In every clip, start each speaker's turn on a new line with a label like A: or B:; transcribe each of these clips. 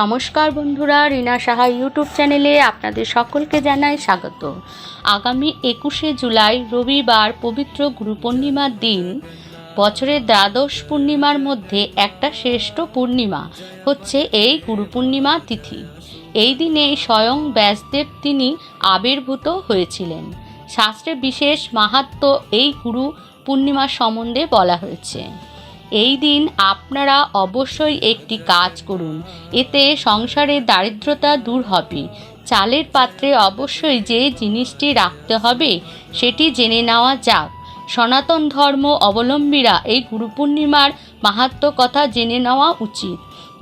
A: নমস্কার বন্ধুরা, রিনা সাহা ইউটিউব চ্যানেলে আপনাদের সকলকে জানাই স্বাগত। আগামী একুশে জুলাই, রবিবার, পবিত্র গুরু পূর্ণিমার দিন। বছরের দ্বাদশ পূর্ণিমার মধ্যে একটা শ্রেষ্ঠ পূর্ণিমা হচ্ছে এই গুরু পূর্ণিমা তিথি। এই দিনে স্বয়ং ব্যাসদেব তিনি আবির্ভূত হয়েছিলেন। শাস্ত্রে বিশেষ মাহাত্ম এই গুরু পূর্ণিমা সম্বন্ধে বলা হয়েছে। এই দিন আপনারা অবশ্যই একটি কাজ করুন। এতে সংসারের দারিদ্রতা দূর হবে। চালের পাত্রে অবশ্যই যে জিনিসটি রাখতে হবে, সেটি জেনে নেওয়া যাক। সনাতন ধর্ম অবলম্বীরা এই গুরু পূর্ণিমার মাহাত্ম কথা জেনে নেওয়া উচিত।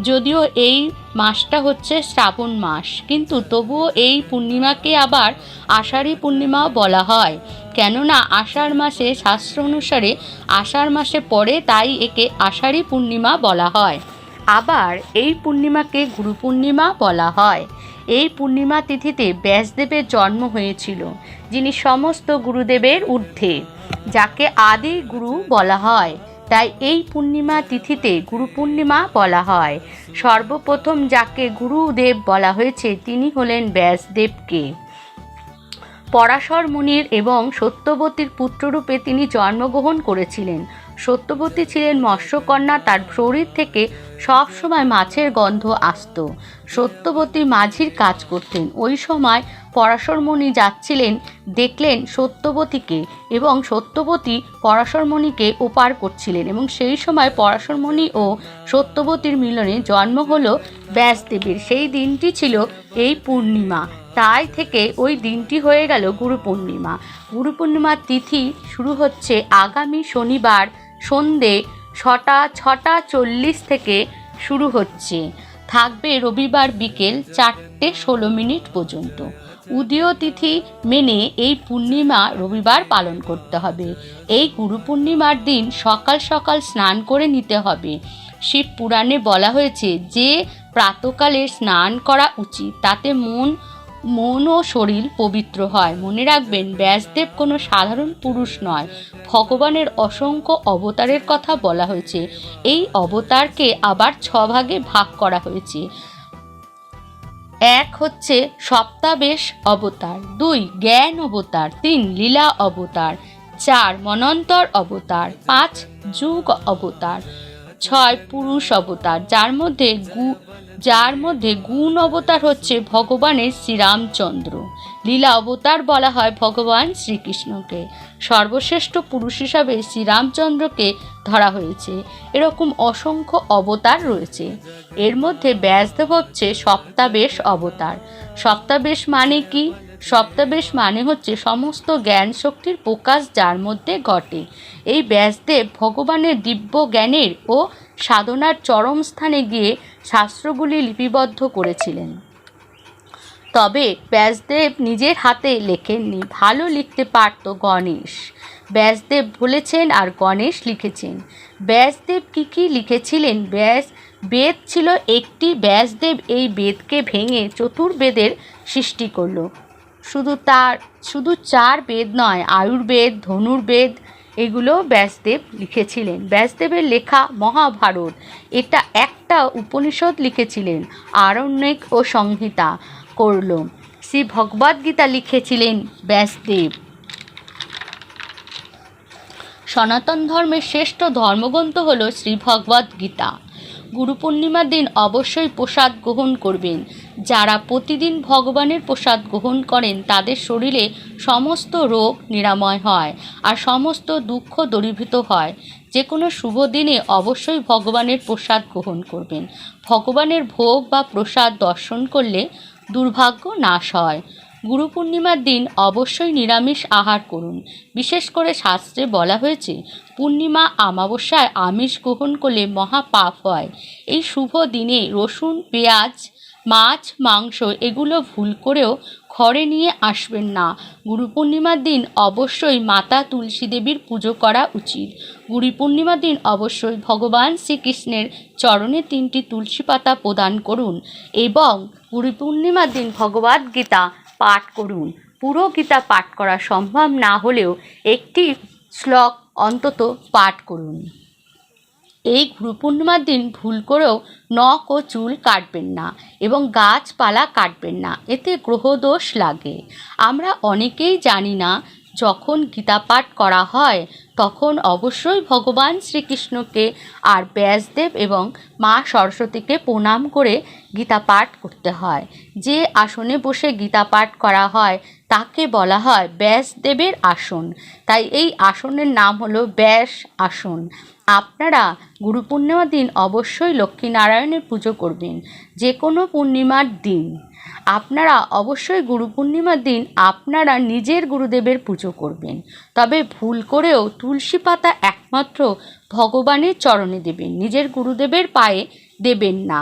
A: যদিও এই মাসটা হচ্ছে শ্রাবণ মাস, কিন্তু তবুও এই পূর্ণিমাকে আবার আষাঢ়ী পূর্ণিমাও বলা হয়। কেননা আষাঢ় মাসে শাস্ত্র অনুসারে আষাঢ় মাসে পড়ে তাই একে আষাঢ়ী পূর্ণিমা বলা হয়। আবার এই পূর্ণিমাকে গুরু পূর্ণিমা বলা হয়। এই পূর্ণিমা তিথিতে ব্যাসদেবের জন্ম হয়েছিল, যিনি সমস্ত গুরুদেবের ঊর্ধ্বে, যাকে আদি গুরু বলা হয়। তাই এই পূর্ণিমা তিথিতে গুরু পূর্ণিমা বলা হয়। সর্বপ্রথম যাকে গুরুদেব বলা হয়েছে, তিনি হলেন ব্যাসদেবকে। পরাশর মুনির এবং সত্যবতীর পুত্ররূপে তিনি জন্মগ্রহণ করেছিলেন। সত্যবতী ছিলেন মৎস্যকন্যা, তার শরীর থেকে সব সময় মাছের গন্ধ আসত। সত্যবতী মাঝির কাজ করতেন। ওই সময় পরাশরমণি যাচ্ছিলেন, দেখলেন সত্যবতীকে এবং সত্যবতী পরাশরমণিকে ওপার করছিলেন এবং সেই সময় পরাশরমণি ও সত্যবতীর মিলনে জন্ম হলো ব্যাসদেবের। সেই দিনটি ছিল এই পূর্ণিমা। তাই থেকে ওই দিনটি হয়ে গেল গুরু পূর্ণিমা গুরু পূর্ণিমার তিথি শুরু হচ্ছে আগামী শনিবার সন্ধে ছটা ছটা চল্লিশ থেকে শুরু হচ্ছে। থাকবে রবিবার বিকেল চারটে ষোলো মিনিট পর্যন্ত। উদয় তিথি মেনে এই পূর্ণিমা রবিবার পালন করতে হবে। এই গুরু পূর্ণিমার দিন সকাল সকাল স্নান করে নিতে হবে। শিব পুরাণে বলা হয়েছে যে প্রাতকালে স্নান করা উচিত, তাতে মন মন ও শরীর পবিত্র হয়। মনে রাখবেন, ব্যাসদেব কোনো সাধারণ পুরুষ নয়। ভগবানের অসংখ্য অবতারের কথা বলা হয়েছে। এই অবতারকে আবার ছ ভাগে ভাগ করা হয়েছে। এক হচ্ছে সপ্তাবেশ অবতার, দুই জ্ঞান অবতার, তিন লীলা অবতার, চার মনন্তর অবতার, পাঁচ যুগ অবতার, ছয় পুরুষ অবতার, যার মধ্যে গু যার মধ্যে গুণ অবতার হচ্ছে ভগবানের শ্রীরামচন্দ্র। লীলা অবতার বলা হয় ভগবান শ্রীকৃষ্ণকে। সর্বশ্রেষ্ঠ পুরুষ হিসাবে শ্রীরামচন্দ্রকে ধরা হয়েছে। এরকম অসংখ্য অবতার রয়েছে। এর মধ্যে ব্যাসদেব হচ্ছে সপ্তাবেশ অবতার। সপ্তাবেশ মানে কি? সপ্তাবেশ মানে হচ্ছে সমস্ত জ্ঞান শক্তির প্রকাশ যার মধ্যে ঘটে। এই ব্যাসদেব ভগবানের দিব্য জ্ঞানের ও সাধনার চরম স্থানে গিয়ে শাস্ত্রগুলি লিপিবদ্ধ করেছিলেন। তবে ব্যাসদেব নিজের হাতে লেখেননি। ভালো লিখতে পারত গণেশ। ব্যাসদেব বলেছেন আর গণেশ লিখেছেন। ব্যাসদেব কী কী লিখেছিলেন? ব্যাস, বেদ ছিল একটি। ব্যাসদেব এই বেদকে ভেঙে চতুর্বেদের সৃষ্টি করল। শুধু তার, শুধু চার বেদ নয়, আয়ুর্বেদ, ধনুর্বেদ এগুলো ব্যাসদেব লিখেছিলেন। ব্যাসদেবের লেখা মহাভারত, এটা একটা উপনিষদ লিখেছিলেন, আরণ্যক ও সংহিতা। করল। শ্রী ভগবদ্গীতা লিখেছিলেন ব্যাসদেব। সনাতন ধর্মের শ্রেষ্ঠ ধর্মগ্রন্থ হল শ্রী ভগবদ্গীতা গুরু পূর্ণিমার দিন অবশ্যই প্রসাদ গ্রহণ করবেন। যারা প্রতিদিন ভগবানের প্রসাদ গ্রহণ করেন, তাদের শরীরে সমস্ত রোগ নিরাময় হয় আর সমস্ত দুঃখ দূরীভূত হয়। যে কোনো শুভ দিনে অবশ্যই ভগবানের প্রসাদ গ্রহণ করবেন। ভগবানের ভোগ বা প্রসাদ দর্শন করলে দুর্ভাগ্য নাশ হয়। গুরু পূর্ণিমার দিন অবশ্যই নিরামিষ আহার করুন। বিশেষ করে শাস্ত্রে বলা হয়েছে, পূর্ণিমা আমাবস্যায় আমিষ গ্রহণ করলে মহাপাপ হয়। এই শুভ দিনে রসুন, পেঁয়াজ মাছ, মাংস এগুলো ভুল করেও ঘরে নিয়ে আসবেন না। গুরু পূর্ণিমার দিন অবশ্যই মাতা তুলসী দেবীর পুজো করা উচিত। গুরু পূর্ণিমার দিন অবশ্যই ভগবান শ্রীকৃষ্ণের চরণে তিনটি তুলসী পাতা প্রদান করুন এবং গুরু পূর্ণিমার দিন ভগবদ গীতা পাঠ করুন। পুরো গীতা পাঠ করা সম্ভব না হলেও একটি শ্লোক অন্তত পাঠ করুন। এই গুরু পূর্ণিমার দিন ভুল করেও নখ ও চুল কাটবেন না এবং গাছপালা কাটবেন না, এতে গ্রহদোষ লাগে। আমরা অনেকেই জানি না যখন গীতা পাঠ করা হয় তখন অবশ্যই ভগবান শ্রীকৃষ্ণকে আর ব্যাসদেব এবং মা সরস্বতীকে প্রণাম করে গীতা পাঠ করতে হয়। যে আসনে বসে গীতা পাঠ করা হয়, তাকে বলা হয় ব্যাসদেবের আসন। তাই এই আসনের নাম হলো ব্যাস আসন। আপনারা গুরু পূর্ণিমার দিন অবশ্যই লক্ষ্মীনারায়ণের পুজো করবেন যে কোনো পূর্ণিমার দিন। আপনারা অবশ্যই গুরু পূর্ণিমার দিন আপনারা নিজের গুরুদেবের পুজো করবেন। তবে ভুল করেও তুলসী পাতা একমাত্র ভগবানের চরণে দেবেন, নিজের গুরুদেবের পায়ে দেবেন না।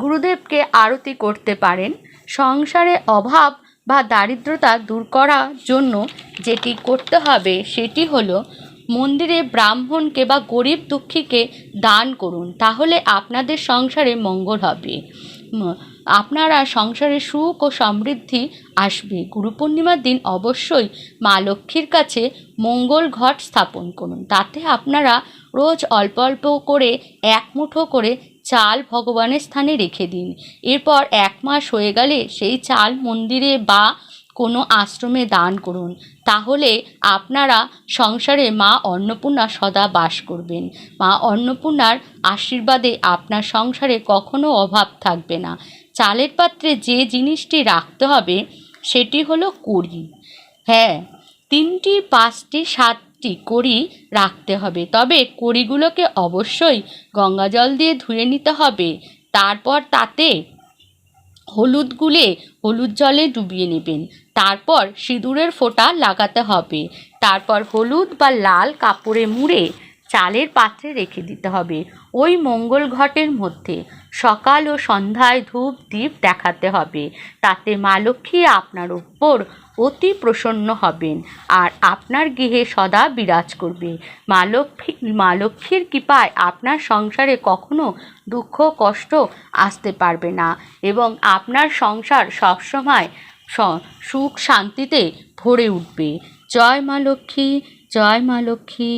A: গুরুদেবকে আরতি করতে পারেন। সংসারে অভাব বা দারিদ্রতা দূর করার জন্য যেটি করতে হবে সেটি হলো মন্দিরে ব্রাহ্মণকে বা গরিব দুঃখীকে দান করুন, তাহলে আপনাদের সংসারে মঙ্গল হবে। আপনারা সংসারে সুখ ও সমৃদ্ধি আসবে। গুরু পূর্ণিমার দিন অবশ্যই মা লক্ষ্মীর কাছে মঙ্গল ঘট স্থাপন করুন। তাতে আপনারা রোজ অল্প অল্প করে এক মুঠো করে চাল ভগবানের স্থানে রেখে দিন। এরপর এক মাস হয়ে গেলে সেই চাল মন্দিরে বা কোনো আশ্রমে দান করুন, তাহলে আপনারা সংসারে মা অন্নপূর্ণা সদা বাস করবেন। মা অন্নপূর্ণার আশীর্বাদে আপনার সংসারে কখনো অভাব থাকবে না। চালের পাত্রে যে জিনিসটি রাখতে হবে, সেটি হলো কড়ি। হ্যাঁ তিনটি, পাঁচটি, সাতটি কড়ি রাখতে হবে, তবে কড়িগুলোকে অবশ্যই গঙ্গা জল দিয়ে ধুয়ে নিতে হবে। তারপর তাতে হলুদ গুলে হলুদ জলে ডুবিয়ে নেবেন। তারপর সিঁদুরের ফোঁটা লাগাতে হবে। তারপর হলুদ বা লাল কাপড়ে মুড়ে চালের পাত্রে রেখে দিতে হবে। ওই মঙ্গল ঘটের মধ্যে সকাল ও সন্ধ্যায় ধূপ দ্বীপ দেখাতে হবে। তাতে মা লক্ষ্মী আপনার উপর অতি প্রসন্ন হবেন আর আপনার গৃহে সদা বিরাজ করবে। মা লক্ষ্মী, মা লক্ষ্মীর কৃপায় আপনার সংসারে কখনো দুঃখ, কষ্ট আসতে পারবে না এবং আপনার সংসার সবসময় সুখ শান্তিতে ভরে উঠবে। জয় মা লক্ষ্মী জয় মা লক্ষ্মী।